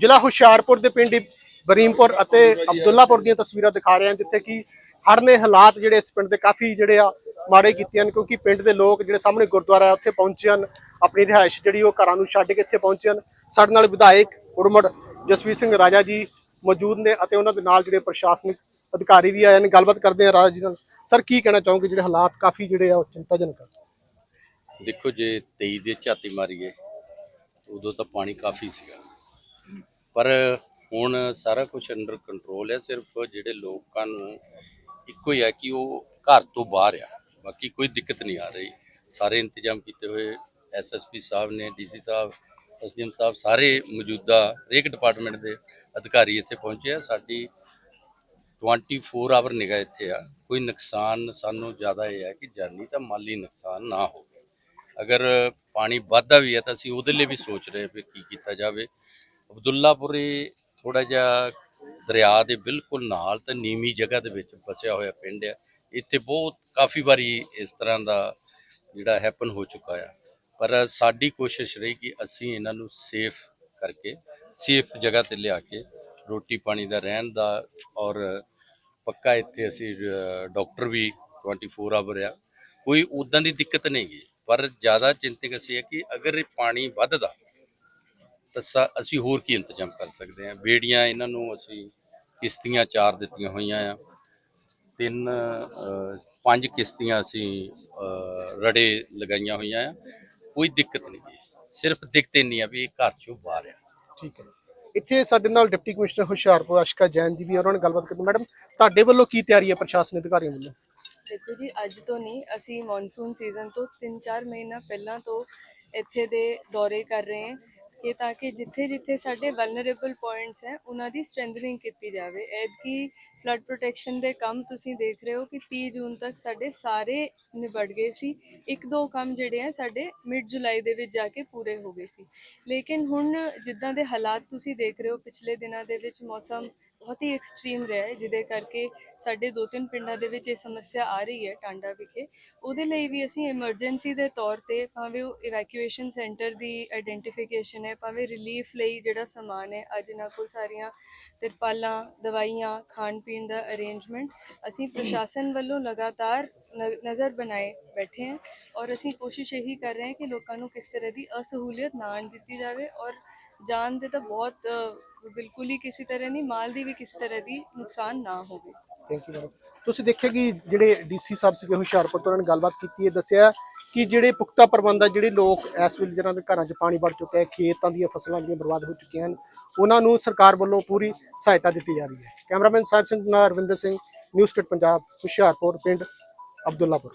ਜ਼ਿਲ੍ਹਾ ਹੁਸ਼ਿਆਰਪੁਰ ਦੇ ਪਿੰਡ ਬਰੀਮਪੁਰ ਅਤੇ ਅਬਦੁੱਲਾਪੁਰ ਦੀਆਂ ਤਸਵੀਰਾਂ ਦਿਖਾ ਰਹੇ ਹਾਂ, ਜਿੱਥੇ ਕਿ ਹੜ੍ਹ ਨੇ ਹਾਲਾਤ ਜਿਹੜੇ ਇਸ ਪਿੰਡ ਦੇ ਕਾਫੀ ਜਿਹੜੇ ਆ ਮਾੜੇ ਕੀਤੇ ਹਨ ਕਿਉਂਕਿ ਪਿੰਡ ਦੇ ਲੋਕ ਜਿਹੜੇ ਸਾਹਮਣੇ ਗੁਰਦੁਆਰਾ ਹੈ, ਉੱਥੇ ਪਹੁੰਚੇ ਹਨ, ਆਪਣੀ ਰਿਹਾਇਸ਼ ਜਿਹੜੀ ਉਹ ਘਰਾਂ ਨੂੰ ਛੱਡ ਕੇ ਇੱਥੇ ਪਹੁੰਚੇ ਹਨ। ਸਾਡੇ ਨਾਲ ਵਿਧਾਇਕ ਉਰਮੜ ਜਸਵੀਰ ਸਿੰਘ ਰਾਜਾ ਜੀ ਮੌਜੂਦ ਨੇ ਅਤੇ ਉਹਨਾਂ ਦੇ ਨਾਲ ਜਿਹੜੇ ਪ੍ਰਸ਼ਾਸਨਿਕ ਅਧਿਕਾਰੀ ਵੀ ਆਏ ਨੇ। ਗੱਲਬਾਤ ਕਰਦੇ ਆ ਰਾਜਾ ਜੀ ਨਾਲ। ਸਰ, ਕੀ ਕਹਿਣਾ ਚਾਹੋਗੇ? ਜਿਹੜੇ ਹਾਲਾਤ ਕਾਫੀ ਜਿਹੜੇ ਆ ਉਹ ਚਿੰਤਾਜਨਕ ਆ। ਦੇਖੋ, ਜੇ 23 ਦੇ ਝਾਤੀ ਮਾਰੀਏ, ਉਦੋਂ ਤਾਂ ਪਾਣੀ ਕਾਫੀ ਸੀਗਾ। ਪਰ ਹੁਣ ਸਾਰਾ ਕੁਝ ਅੰਡਰ ਕੰਟਰੋਲ ਹੈ ਸਿਰਫ ਜਿਹੜੇ ਲੋਕਾਂ ਨੂੰ ਇੱਕੋ ਹੀ ਹੈ ਕਿ ਉਹ ਘਰ ਤੋਂ ਬਾਹਰ ਆ। ਬਾਕੀ ਕੋਈ ਦਿੱਕਤ ਨਹੀਂ ਆ ਰਹੀ। ਸਾਰੇ ਇੰਤਜ਼ਾਮ ਕੀਤੇ ਹੋਏ ਐਸਐਸਪੀ ਸਾਹਿਬ ਨੇ ਡੀਸੀ ਸਾਹਿਬ ਐਸਡੀਐਮ ਸਾਹਿਬ, ਸਾਰੇ ਮੌਜੂਦਾ ਹਰੇਕ ਡਿਪਾਰਟਮੈਂਟ ਦੇ ਅਧਿਕਾਰੀ ਇੱਥੇ ਪਹੁੰਚੇ ਆ। ਸਾਡੀ 24 ਆਵਰ ਨਿਗਾਹ ਇੱਥੇ ਆ। ਕੋਈ ਨੁਕਸਾਨ ਸਾਨੂੰ ਜ਼ਿਆਦਾ ਇਹ ਹੈ ਕਿ ਜਾਨੀ ਤਾਂ ਮਾਲੀ ਨੁਕਸਾਨ ਨਾ ਹੋਵੇ। ਅਗਰ ਪਾਣੀ ਵੱਧਦਾ ਵੀ ਹੈ ਤਾਂ ਅਸੀਂ ਉਹਦੇ ਲਈ ਵੀ ਸੋਚ ਰਹੇ ਵੀ ਕੀ ਕੀਤਾ ਜਾਵੇ। ਅਬਦੁੱਲਾਪੁਰੇ ਥੋੜਾ ਜਿਹਾ ਦਰਿਆ ਦੇ ਬਿਲਕੁਲ ਨਾਲ ਤੇ ਨੀਵੀਂ ਜਗ੍ਹਾ ਦੇ ਵਿੱਚ ਵਸਿਆ ਹੋਇਆ ਪਿੰਡ ਹੈ ਇੱਥੇ ਬਹੁਤ ਕਾਫੀ ਵਾਰੀ ਇਸ ਤਰ੍ਹਾਂ ਦਾ ਜਿਹੜਾ ਹੈਪਨ ਹੋ ਚੁੱਕਾ ਆ। ਪਰ ਸਾਡੀ ਕੋਸ਼ਿਸ਼ ਰਹੀ ਕਿ ਅਸੀਂ ਇਹਨਾਂ ਨੂੰ ਸੇਫ ਕਰਕੇ ਸੇਫ ਜਗ੍ਹਾ ਤੇ ਲਿਆ ਕੇ ਰੋਟੀ ਪਾਣੀ ਦਾ ਰਹਿਣ ਦਾ ਔਰ ਪੱਕਾ ਇੱਥੇ ਅਸੀਂ ਅ, ਡਾਕਟਰ ਵੀ 24 ਆਵਰ ਆ। ਕੋਈ ਉਦਾਂ ਦੀ ਦਿੱਕਤ ਨਹੀਂ ਗਈ ਪਰ ਜ਼ਿਆਦਾ ਚਿੰਤਕ ਅਸੀਂ ਹੈ ਕਿ ਅਗਰ ਇਹ ਪਾਣੀ ਵੱਧਦਾ ਤਾਂ ਅਸੀਂ ਹੋਰ ਕੀ ਇੰਤਜ਼ਾਮ ਕਰ ਸਕਦੇ ਹਾਂ? ਬੇੜੀਆਂ ਇਹਨਾਂ ਨੂੰ ਅਸੀਂ ਕਿਸ਼ਤੀਆਂ ਚਾਰ ਦਿੱਤੀਆਂ ਹੋਈਆਂ ਆ। ਤਿੰਨ ਪੰਜ ਕਿਸ਼ਤੀਆਂ ਅਸੀਂ ਰੜੇ ਲਗਾਈਆਂ ਹੋਈਆਂ ਆ। ਕੋਈ ਦਿੱਕਤ ਨਹੀਂ ਸਿਰਫ ਦਿੱਕਤ ਇੰਨੀ ਆ ਵੀ ਇਹ ਘਰ ਚੋਂ ਬਾਹਰ ਆ। ਠੀਕ ਹੈ। ਇੱਥੇ ਸਾਡੇ ਨਾਲ ਡਿਪਟੀ ਕਮਿਸ਼ਨਰ ਹੁਸ਼ਿਆਰਪੁਰ ਅਸ਼ਕਾ ਜੈਨ ਜੀ ਵੀ ਆ, ਉਹਨਾਂ ਨਾਲ ਗੱਲਬਾਤ ਕਰਦੇ ਮੈਡਮ ਤੁਹਾਡੇ ਵੱਲੋਂ ਕੀ ਤਿਆਰੀ ਹੈ ਪ੍ਰਸ਼ਾਸਨ ਅਧਿਕਾਰੀਆਂ ਵੱਲੋਂ? ਦੇਖੋ ਜੀ ਅੱਜ ਤੋਂ ਨਹੀਂ ਅਸੀਂ ਮੌਨਸੂਨ ਸੀਜ਼ਨ ਤੋਂ 3-4 ਮਹੀਨਾ ਪਹਿਲਾਂ ਤੋਂ ਇੱਥੇ ਦੇ ਦੌਰੇ ਕਰ ਰਹੇ ਹਾਂ। ਕਿ ਤਾਂ ਕਿ ਜਿੱਥੇ ਜਿੱਥੇ ਸਾਡੇ ਵਲਨਰੇਬਲ ਪੁਆਇੰਟਸ ਹੈ, ਉਹਨਾਂ ਦੀ ਸਟਰੈਂਥਨਿੰਗ ਕੀਤੀ ਜਾਵੇ। ਐਤਕੀ ਫਲੱਡ ਪ੍ਰੋਟੈਕਸ਼ਨ ਦੇ ਕੰਮ ਤੁਸੀਂ ਦੇਖ ਰਹੇ ਹੋ ਕਿ 30 ਜੂਨ ਤੱਕ ਸਾਡੇ ਸਾਰੇ ਨਿਬੜ ਗਏ ਸੀ। ਇੱਕ ਦੋ ਕੰਮ ਜਿਹੜੇ ਆ, ਸਾਡੇ ਮਿਡ ਜੁਲਾਈ ਦੇ ਵਿੱਚ ਜਾ ਕੇ ਪੂਰੇ ਹੋ ਗਏ ਸੀ। ਲੇਕਿਨ ਹੁਣ ਜਿੱਦਾਂ ਦੇ ਹਾਲਾਤ ਤੁਸੀਂ ਦੇਖ ਰਹੇ ਹੋ, ਪਿਛਲੇ ਦਿਨਾਂ ਦੇ ਵਿੱਚ ਮੌਸਮ ਬਹੁਤ ਹੀ ਐਕਸਟ੍ਰੀਮ ਰਿਹਾ ਹੈ, ਜਿਹਦੇ ਕਰਕੇ ਸਾਡੇ ਦੋ ਤਿੰਨ ਪਿੰਡਾਂ ਦੇ ਵਿੱਚ ਇਹ ਸਮੱਸਿਆ ਆ ਰਹੀ ਹੈ ਟਾਂਡਾ ਵਿਖੇ। ਉਹਦੇ ਲਈ ਵੀ ਅਸੀਂ ਐਮਰਜੈਂਸੀ ਦੇ ਤੌਰ ਤੇ ਭਾਵੇਂ ਉਹ ਇਵੈਕੂਏਸ਼ਨ ਸੈਂਟਰ ਦੀ ਆਇਡੈਂਟੀਫਿਕੇਸ਼ਨ ਹੈ, ਭਾਵੇਂ ਰਿਲੀਫ ਲਈ ਜਿਹੜਾ ਸਮਾਨ ਹੈ, ਅੱਜ ਇਹਨਾਂ ਕੋਲ ਸਾਰੀਆਂ ਤਿਰਪਾਲਾਂ, ਦਵਾਈਆਂ ਖਾਣ ਪੀਣ ਦਾ ਅਰੇਂਜਮੈਂਟ ਅਸੀਂ ਪ੍ਰਸ਼ਾਸਨ ਵੱਲੋਂ ਲਗਾਤਾਰ ਨ- ਨਜ਼ਰ ਬਣਾਏ ਬੈਠੇ ਹਾਂ ਔਰ ਅਸੀਂ ਕੋਸ਼ਿਸ਼ ਇਹੀ ਕਰ ਰਹੇ ਹਾਂ ਕਿ ਲੋਕਾਂ ਨੂੰ ਕਿਸ ਤਰ੍ਹਾਂ ਦੀ ਅਸਹੂਲੀਅਤ ਨਾ ਆਉਣ ਦਿੱਤੀ ਜਾਵੇ ਔਰ ਜਾਨ ਦੇ ਤਾਂ ਬਹੁਤ ਬਿਲਕੁਲ ਹੀ ਕਿਸੇ ਤਰ੍ਹਾਂ ਨਹੀਂ, ਮਾਲ ਦੀ ਵੀ ਕਿਸੇ ਤਰ੍ਹਾਂ ਦੀ ਨੁਕਸਾਨ ਨਾ ਹੋਵੇ। ਥੈਂਕ ਯੂ ਮੈਡਮ ਤੁਸੀਂ ਦੇਖਿਆ ਕਿ ਜਿਹੜੇ ਡੀਸੀ ਸਾਹਿਬ ਸੀਗੇ, ਹੁਸ਼ਿਆਰਪੁਰ ਤੋਂ ਉਹਨਾਂ ਨੇ ਗੱਲਬਾਤ ਕੀਤੀ ਹੈ ਦੱਸਿਆ ਕਿ ਜਿਹੜੇ ਪੁਖਤਾ ਪ੍ਰਬੰਧ ਆ, ਜਿਹੜੇ ਲੋਕ ਇਸ ਵੇਲੇ ਜਿਹਨਾਂ ਦੇ ਘਰਾਂ 'ਚ ਪਾਣੀ ਵੜ ਚੁੱਕਿਆ ਹੈ, ਖੇਤਾਂ ਦੀਆਂ ਫਸਲਾਂ ਜਿਹੜੀਆਂ ਬਰਬਾਦ ਹੋ ਚੁੱਕੀਆਂ ਹਨ, ਉਹਨਾਂ ਨੂੰ ਸਰਕਾਰ ਵੱਲੋਂ ਪੂਰੀ ਸਹਾਇਤਾ ਦਿੱਤੀ ਜਾ ਰਹੀ ਹੈ। ਕੈਮਰਾਮੈਨ ਸਾਹਿਬ ਸਿੰਘ ਨਾਲ ਰਵਿੰਦਰ ਸਿੰਘ, ਨਿਊਜ਼ ਸਟੇਟ ਪੰਜਾਬ, ਹੁਸ਼ਿਆਰਪੁਰ, ਪਿੰਡ ਅਬਦੁੱਲਾਪੁਰ।